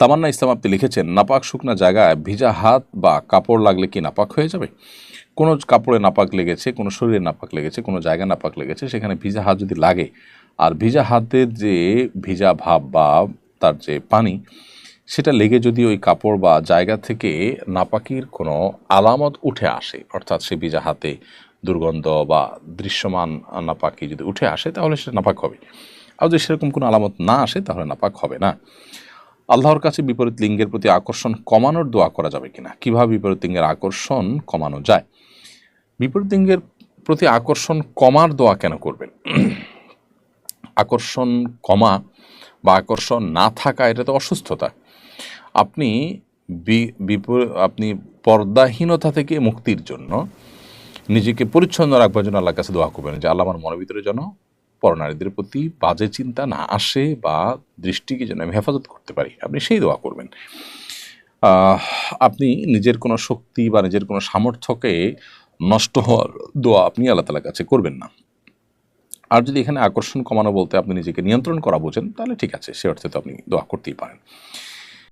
তামান্না ইসলাম আপনি লিখেছেন, নাপাক শুকনা জায়গায় ভিজা হাত বা কাপড় লাগলে কি নাপাক হয়ে যাবে? কোনো কাপড়ে নাপাক লেগেছে, কোনো শরীরে নাপাক লেগেছে, কোনো জায়গায় নাপাক লেগেছে, সেখানে ভিজা হাত যদি লাগে, আর ভিজা হাতের যে ভিজা ভাব বা তার যে পানি, সেটা লেগে যদি ওই কাপড় বা জায়গা থেকে নাপাকির কোনো আলামত উঠে আসে, অর্থাৎ সে ভিজা হাতে দুর্গন্ধ বা দৃশ্যমান নাপাকি যদি উঠে আসে, তাহলে সেটা নাপাক হবে। আর যদি সেরকম কোনো আলামত না আসে, তাহলে নাপাক হবে না। আল্লাহর কাছে বিপরীত লিঙ্গের প্রতি আকর্ষণ কমানোর দোয়া করা যাবে কিনা? কীভাবে বিপরীত লিঙ্গের আকর্ষণ কমানো যায়? বিপরীত লিঙ্গের প্রতি আকর্ষণ কমার দোয়া কেন করবেন? আকর্ষণ কমা বা আকর্ষণ না থাকা, এটা তো অসুস্থতা। আপনি আপনি পর্দাহীনতা থেকে মুক্তির জন্য নিজেকে পরিচ্ছন্ন রাখবার জন্য আল্লাহর কাছে দোয়া করবেন যে, আল্লাহ আমার মনের ভিতরে যেন পরনারীদের প্রতি বাজে চিন্তা না আসে বা দৃষ্টিকে যেন আমি হেফাজত করতে পারি, আপনি সেই দোয়া করবেন। আপনি নিজের কোনো শক্তি বা নিজের কোনো সামর্থ্যকে নষ্ট হওয়ার দোয়া আপনি আল্লাহ তালার কাছে করবেন না। আর যদি এখানে আকর্ষণ কমানো বলতে আপনি নিজেকে নিয়ন্ত্রণ করা বোঝেন, তাহলে ঠিক আছে, সে অর্থে তো আপনি দোয়া করতেই পারেন।